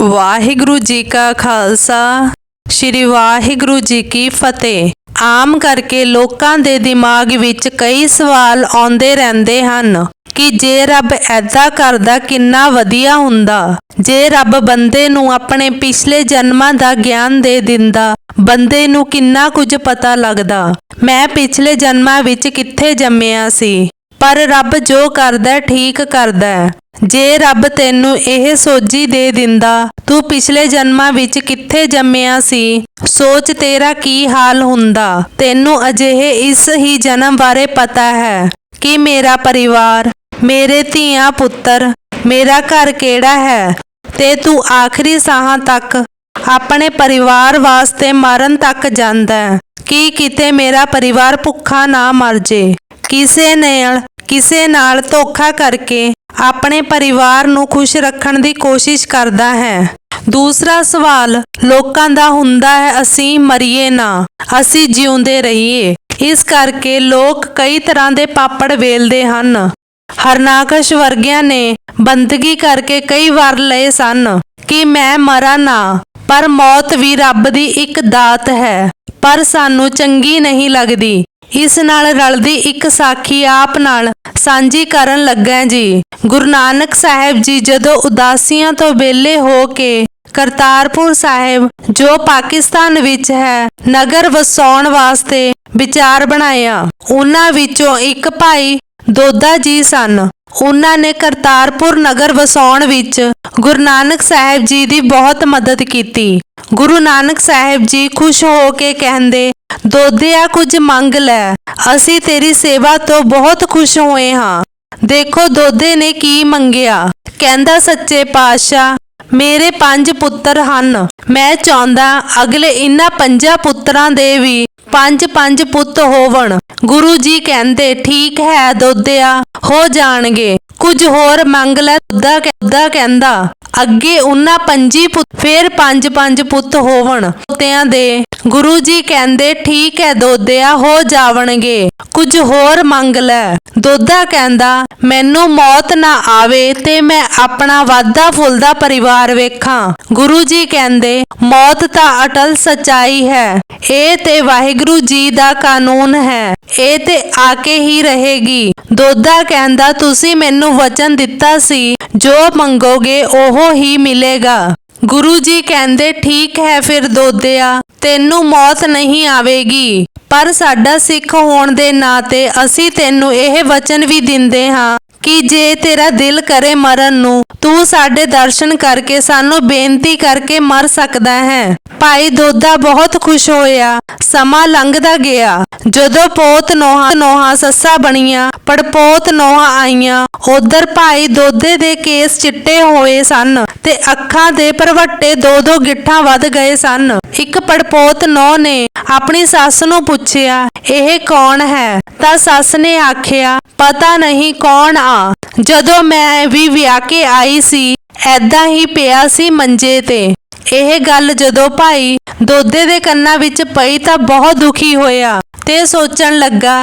ਵਾਹਿਗੁਰੂ ਜੀ ਕਾ ਖਾਲਸਾ, ਸ੍ਰੀ ਵਾਹਿਗੁਰੂ ਜੀ ਕੀ ਫਤਿਹ। ਆਮ ਕਰਕੇ ਲੋਕਾਂ ਦੇ ਦਿਮਾਗ ਵਿੱਚ ਕਈ ਸਵਾਲ ਆਉਂਦੇ ਰਹਿੰਦੇ ਹਨ ਕਿ ਜੇ ਰੱਬ ਐਦਾਂ ਕਰਦਾ ਕਿੰਨਾ ਵਧੀਆ ਹੁੰਦਾ। ਜੇ ਰੱਬ ਬੰਦੇ ਨੂੰ ਆਪਣੇ ਪਿਛਲੇ ਜਨਮਾਂ ਦਾ ਗਿਆਨ ਦੇ ਦਿੰਦਾ, ਬੰਦੇ ਨੂੰ ਕਿੰਨਾ ਕੁਝ ਪਤਾ ਲੱਗਦਾ। ਮੈਂ ਪਿਛਲੇ ਜਨਮਾਂ ਵਿੱਚ ਕਿੱਥੇ ਜੰਮਿਆ ਸੀ? ਪਰ ਰੱਬ ਜੋ ਕਰਦਾ ਠੀਕ ਕਰਦਾ ਜੇ ਰੱਬ ਤੈਨੂੰ ਇਹ ਸੋਝੀ ਦੇ ਦਿੰਦਾ, ਤੂੰ ਪਿਛਲੇ ਜਨਮਾਂ ਵਿੱਚ ਕਿੱਥੇ ਜੰਮਿਆ ਸੀ? ਸੋਚ ਤੇਰਾ ਕੀ ਹਾਲ ਹੁੰਦਾ? ਤੈਨੂੰ ਅਜਿਹੇ ਇਸ ਹੀ ਜਨਮ ਬਾਰੇ ਪਤਾ ਹੈ ਕਿ ਮੇਰਾ ਪਰਿਵਾਰ, ਮੇਰੇ ਧੀਆਂ ਪੁੱਤਰ, ਮੇਰਾ ਘਰ ਕਿਹੜਾ ਹੈ? ਤੇ ਤੂੰ ਆਖਰੀ ਸਾਹਾਂ ਤੱਕ ਆਪਣੇ ਪਰਿਵਾਰ ਵਾਸਤੇ ਮਰਨ ਤੱਕ ਜਾਂਦਾ ਹੈ। ਕਿ ਕਿਤੇ ਮੇਰਾ ਪਰਿਵਾਰ ਭੁੱਖਾ ਨਾ ਮਰ ਜੇ? ਕਿਸੇ ਨੇ ਕਿਸੇ ਨਾਲ ਧੋਖਾ ਕਰਕੇ ਆਪਣੇ ਪਰਿਵਾਰ ਨੂੰ ਖੁਸ਼ ਰੱਖਣ ਦੀ ਕੋਸ਼ਿਸ਼ ਕਰਦਾ ਹੈ। ਦੂਸਰਾ ਸਵਾਲ, ਲੋਕਾਂ ਦਾ ਹੁੰਦਾ ਹੈ, ਅਸੀਂ ਮਰੀਏ ਨਾ, ਅਸੀਂ ਜਿਉਂਦੇ ਰਹੀਏ। ਇਸ ਕਰਕੇ ਲੋਕ ਕਈ ਤਰ੍ਹਾਂ ਦੇ ਪਾਪੜ ਵੇਲਦੇ ਹਨ। ਹਰਨਾਕਸ਼ ਵਰਗਿਆਂ ਨੇ ਬੰਦਗੀ ਕਰਕੇ ਕਈ ਵਾਰ ਲਏ ਸਨ ਕਿ ਮੈਂ ਮਰਾਂ ਨਾ, ਪਰ ਮੌਤ ਵੀ ਰੱਬ ਦੀ ਇੱਕ ਦਾਤ ਹੈ, ਪਰ ਸਾਨੂੰ ਚੰਗੀ ਨਹੀਂ ਲੱਗਦੀ। ਇਸ ਨਾਲ ਰਲਦੀ ਇੱਕ ਸਾਖੀ ਆਪ ਨਾਲ ਸਾਂਝੀ ਕਰਨ ਲੱਗਾ ਜੀ। ਗੁਰੂ ਨਾਨਕ ਸਾਹਿਬ ਜੀ ਜਦੋਂ ਉਦਾਸੀਆਂ ਤੋਂ ਵਿਹਲੇ ਹੋ ਕੇ ਕਰਤਾਰਪੁਰ ਸਾਹਿਬ, ਜੋ ਪਾਕਿਸਤਾਨ ਵਿੱਚ ਹੈ, ਨਗਰ ਵਸਾਉਣ ਵਾਸਤੇ ਵਿਚਾਰ ਬਣਾਇਆ। ਉਹਨਾਂ ਵਿੱਚੋਂ ਇੱਕ ਭਾਈ ਦੋਦਾ ਜੀ ਸਨ। ਉਹਨਾਂ ਨੇ ਕਰਤਾਰਪੁਰ ਨਗਰ ਵਸਾਉਣ ਵਿੱਚ ਗੁਰੂ ਨਾਨਕ ਸਾਹਿਬ ਜੀ ਦੀ ਬਹੁਤ ਮਦਦ ਕੀਤੀ। ਗੁਰੂ ਨਾਨਕ ਸਾਹਿਬ ਜੀ ਖੁਸ਼ ਹੋ ਕੇ ਕਹਿੰਦੇ ਦੋਦਿਆ ਕੁਝ ਮੰਗ ਲੈ। ਅਸੀਂ ਤੇਰੀ ਸੇਵਾ ਤੋਂ ਬਹੁਤ ਖੁਸ਼ ਹੋਏ ਹਾਂ। ਦੇਖੋ ਦੋਦੇ ਨੇ ਕੀ ਮੰਗਿਆ। ਕਹਿੰਦਾ, ਸੱਚੇ ਪਾਤਸ਼ਾਹ, ਮੇਰੇ ਪੰਜ ਪੁੱਤਰ ਹਨ। ਮੈਂ ਚਾਹੁੰਦਾ ਅਗਲੇ ਇਨ੍ਹਾਂ ਪੰਜਾਂ ਪੁੱਤਰਾਂ ਦੇ ਵੀ ਪੰਜ ਪੰਜ ਪੁੱਤ ਹੋਵਣ। ਗੁਰੂ ਜੀ ਕਹਿੰਦੇ, ਠੀਕ ਹੈ ਦੋਦਿਆ ਹੋ ਜਾਣਗੇ। ਕੁਝ ਹੋਰ ਮੰਗ ਲੈ। ਦੋਦਾ ਦੋਦਾ ਕਹਿੰਦਾ, ਅੱਗੇ ਉਹਨਾਂ ਪੰਜੀ ਪੁੱਤ, ਫਿਰ ਪੰਜ ਪੰਜ ਪੁੱਤ ਹੋਵਣ। ਪੁੱਤਿਆਂ ਦੇ। ਗੁਰੂ ਜੀ ਕਹਿੰਦੇ, ਠੀਕ ਹੈ ਦੋਦਿਆ ਹੋ ਜਾਵਣਗੇ। ਕੁਝ ਹੋਰ ਮੰਗ ਲੈ। ਦੋਦਾ ਕਹਿੰਦਾ, ਮੈਨੂੰ ਮੌਤ ਨਾ ਆਵੇ ਤੇ ਮੈਂ ਆਪਣਾ ਵਾਦਾ ਫੁੱਲਦਾ ਪਰਿਵਾਰ ਵੇਖਾਂ। ਗੁਰੂ ਜੀ ਕਹਿੰਦੇ, ਮੌਤ ਤਾਂ ਅਟਲ ਸਚਾਈ ਹੈ। ਇਹ ਤੇ ਵਾਹਿਗੁਰੂ ਜੀ ਦਾ ਕਾਨੂੰਨ ਹੈ। ਇਹ ਤੇ ਆ ਕੇ ਹੀ ਰਹੇਗੀ। ਦੋਦਾ ਕਹਿੰਦਾ, ਤੁਸੀਂ ਮੈਨੂੰ ਵਚਨ ਦਿੱਤਾ ਸੀ, ਜੋ ਮੰਗੋਗੇ ਉਹ ਹੀ ਮਿਲੇਗਾ। ਗੁਰੂ ਜੀ ਕਹਿੰਦੇ, ਠੀਕ ਹੈ ਫਿਰ ਦੋਦਿਆ ਤੈਨੂੰ ਮੌਤ ਨਹੀਂ ਆਵੇਗੀ। ਪਰ ਸਾਡਾ ਸਿੱਖ ਹੋਣ ਦੇ ਨਾਤੇ ਅਸੀਂ ਤੈਨੂੰ ਇਹ ਵਚਨ ਵੀ ਦਿੰਦੇ ਹਾਂ ਕਿ ਜੇ ਤੇਰਾ ਦਿਲ ਕਰੇ ਮਰਨ ਨੂੰ, ਤੂੰ ਸਾਡੇ ਦਰਸ਼ਨ ਕਰਕੇ ਸਾਨੂੰ ਬੇਨਤੀ ਕਰਕੇ ਮਰ ਸਕਦਾ ਹੈ। ਭਾਈ ਦੋਦਾ ਬਹੁਤ ਖੁਸ਼ ਹੋਇਆ। ਸਮਾਂ ਲੰਘਦਾ ਗਿਆ। ਜਦੋਂ ਪੋਤ ਨੋਹਾਂ ਨੋਹਾਂ ਸੱਸਾ ਬਣੀਆਂ ਪੜਪੋਤ ਨੋਹਾਂ ਆਈਆਂ। ਉਧਰ ਭਾਈ ਦੋਦੇ ਦੇ ਕੇਸ ਚਿੱਟੇ ਹੋਏ ਸਨ ਤੇ ਅੱਖਾਂ ਦੇ ਪਰਵੱਟੇ ਦੋ ਦੋ ਗਿੱਠਾਂ ਵੱਧ ਗਏ ਸਨ। ਇੱਕ ਪੜਪੋਤ ਨੌ ਨੇ ਆਪਣੀ ਸੱਸ ਨੂੰ ਪੁੱਛਿਆ, ਇਹ ਕੌਣ ਹੈ? ਤਾਂ ਸੱਸ ਨੇ ਆਖਿਆ, ਪਤਾ ਨਹੀਂ ਕੌਣ ਆ। ਜਦੋਂ ਮੈਂ ਵੀ ਵਿਆਹ ਕੇ ਆਈ ਸੀ ਐਦਾਂ ਹੀ ਪਿਆ ਸੀ ਮੰਜੇ ਤੇ। ਇਹ ਗੱਲ ਜਦੋਂ ਭਾਈ ਦੋਦੇ ਦੇ ਕੰਨਾਂ ਵਿੱਚ ਪਈ ਤਾਂ ਬਹੁਤ ਦੁਖੀ ਹੋਇਆ। ਤੇ ਸੋਚਣ ਲੱਗਾ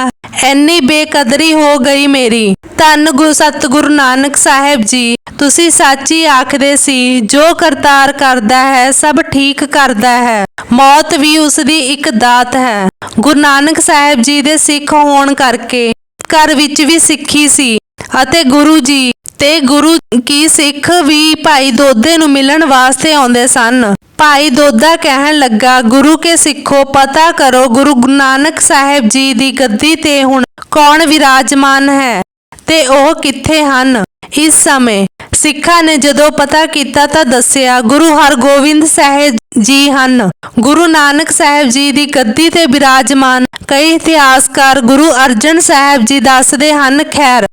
ਐਨੀ ਬੇਕਦਰੀ ਹੋ ਗਈ ਮੇਰੀ। ਧੰਨ ਗੁਰੂ ਸਤਿਗੁਰੂ ਨਾਨਕ ਸਾਹਿਬ ਜੀ, ਤੁਸੀਂ ਸੱਚੀ ਆਖਦੇ ਸੀ, ਜੋ ਕਰਤਾਰ ਕਰਦਾ ਹੈ, ਸਭ ਠੀਕ ਕਰਦਾ ਹੈ। ਮੌਤ ਵੀ ਉਸ ਦੀ ਇੱਕ ਦਾਤ ਹੈ। ਗੁਰੂ ਨਾਨਕ ਸਾਹਿਬ ਜੀ ਦੇ ਸਿੱਖ ਹੋਣ ਕਰਕੇ ਘਰ ਵਿੱਚ ਵੀ ਸਿੱਖੀ ਸੀ ਅਤੇ ਗੁਰੂ ਜੀ ਤੇ ਗੁਰੂ ਕੀ ਸਿੱਖ ਵੀ ਭਾਈ ਦੋਦੇ ਨੂੰ ਮਿਲਣ ਵਾਸਤੇ ਆਉਂਦੇ ਸਨ। ਭਾਈ ਦੋਦਾ ਕਹਿਣ ਲੱਗਾ, ਗੁਰੂ ਕੇ ਸਿੱਖੋ, ਪਤਾ ਕਰੋ, ਗੁਰੂ ਨਾਨਕ ਸਾਹਿਬ ਜੀ ਦੀ ਗੱਦੀ ਤੇ ਹੁਣ ਕੌਣ ਵਿਰਾਜਮਾਨ ਹੈ ਤੇ ਉਹ ਕਿੱਥੇ ਹਨ? ਇਸ ਸਮੇਂ ਸਿੱਖਾਂ ਨੇ ਜਦੋਂ ਪਤਾ ਕੀਤਾ ਤਾਂ ਦੱਸਿਆ, ਗੁਰੂ ਹਰਗੋਬਿੰਦ ਸਾਹਿਬ ਜੀ ਹਨ। ਗੁਰੂ ਨਾਨਕ ਸਾਹਿਬ ਜੀ ਦੀ ਗੱਦੀ ਤੇ ਬਿਰਾਜਮਾਨ ਕਈ ਇਤਿਹਾਸਕਾਰ ਗੁਰੂ ਅਰਜਨ ਸਾਹਿਬ ਜੀ ਦੱਸਦੇ ਹਨ, ਖੈਰ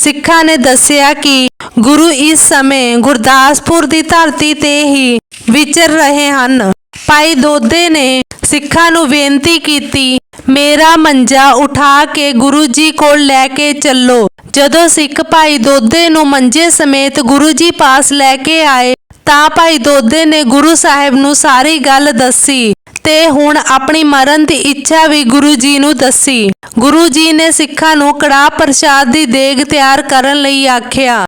ਸਿੱਖਾਂ ਨੇ ਦੱਸਿਆ ਕਿ ਗੁਰੂ ਇਸ ਸਮੇਂ ਗੁਰਦਾਸਪੁਰ ਦੀ ਧਰਤੀ ਤੇ ਹੀ ਵਿਚਰ ਰਹੇ ਹਨ। ਭਾਈ ਦੋਦੇ ਨੇ ਸਿੱਖਾਂ ਨੂੰ ਬੇਨਤੀ ਕੀਤੀ, ਮੇਰਾ ਮੰਜਾ ਉਠਾ ਕੇ ਗੁਰੂ ਜੀ ਕੋਲ ਲੈ ਕੇ ਚੱਲੋ। ਜਦੋਂ ਸਿੱਖ ਭਾਈ ਦੋਦੇ ਨੂੰ ਮੰਜੇ ਸਮੇਤ ਗੁਰੂ ਜੀ ਪਾਸ ਲੈ ਕੇ ਆਏ, ਤਾਂ ਭਾਈ ਦੋਦੇ ਨੇ ਗੁਰੂ ਸਾਹਿਬ ਨੂੰ ਸਾਰੀ ਗੱਲ ਦੱਸੀ। ਤੇ ਹੁਣ ਆਪਣੀ ਮਰਨ ਦੀ ਇੱਛਾ ਵੀ ਗੁਰੂ ਜੀ ਨੂੰ ਦੱਸੀ। ਗੁਰੂ ਜੀ ਨੇ ਸਿੱਖਾਂ ਨੂੰ ਕੜਾਹ ਪ੍ਰਸ਼ਾਦ ਦੀ ਦੇਗ ਤਿਆਰ ਕਰਨ ਲਈ ਆਖਿਆ।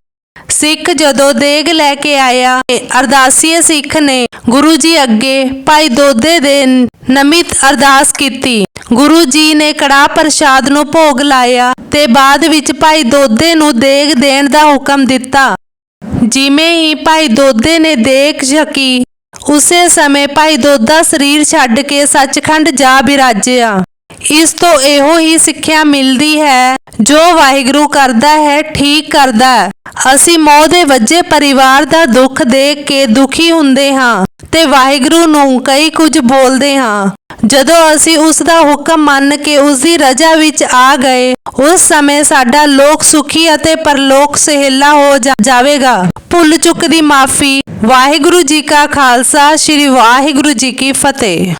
ਸਿੱਖ ਜਦੋਂ ਦੇਗ ਲੈ ਕੇ ਆਇਆ, ਅਰਦਾਸੀਏ ਸਿੱਖ ਨੇ ਗੁਰੂ ਜੀ ਅੱਗੇ ਭਾਈ ਦੋਦੇ ਦੇ ਨਮਿਤ ਅਰਦਾਸ ਕੀਤੀ। ਗੁਰੂ ਜੀ ਨੇ ਕੜਾ ਪ੍ਰਸ਼ਾਦ ਨੂੰ ਭੋਗ ਲਾਇਆ ਤੇ ਬਾਅਦ ਵਿੱਚ ਭਾਈ ਦੋਦੇ ਨੂੰ ਦੇਗ ਦੇਣ ਦਾ ਹੁਕਮ ਦਿੱਤਾ। ਜਿਵੇਂ ਹੀ ਭਾਈ ਦੋਦੇ ਨੇ ਦੇਖ ਛਕੀ ਉਸੇ ਸਮੇਂ ਭਾਈ ਦੋਦਾ ਸਰੀਰ ਛੱਡ ਕੇ ਸੱਚਖੰਡ ਜਾ ਬਿਰਾਜਿਆ। ਇਸ ਤੋਂ ਇਹੋ ਹੀ ਸਿੱਖਿਆ ਮਿਲਦੀ ਹੈ, ਜੋ ਵਾਹਿਗੁਰੂ ਕਰਦਾ ਹੈ, ਠੀਕ ਕਰਦਾ ਹੈ। ਅਸੀਂ ਮੌਤ ਦੇ ਵੱਜੇ ਪਰਿਵਾਰ ਦਾ ਦੁੱਖ ਦੇਖ ਕੇ ਦੁਖੀ ਹੁੰਦੇ ਹਾਂ ਤੇ ਵਾਹਿਗੁਰੂ ਨੂੰ ਕਈ ਕੁਝ ਬੋਲਦੇ ਹਾਂ। ਜਦੋਂ ਅਸੀਂ ਉਸ ਦਾ ਹੁਕਮ ਮੰਨ ਕੇ ਉਸ ਦੀ ਰਜ਼ਾ ਵਿੱਚ ਆ ਗਏ ਉਸ ਸਮੇਂ ਸਾਡਾ ਲੋਕ ਸੁਖੀ ਅਤੇ ਪਰਲੋਕ ਸਹਿਲਾ ਹੋ ਜਾਵੇਗਾ। ਭੁੱਲ ਚੁੱਕ ਦੀ ਮਾਫੀ। ਵਾਹਿਗੁਰੂ ਜੀ ਕਾ ਖਾਲਸਾ, ਸ੍ਰੀ ਵਾਹਿਗੁਰੂ ਜੀ ਕੀ ਫਤਿਹ।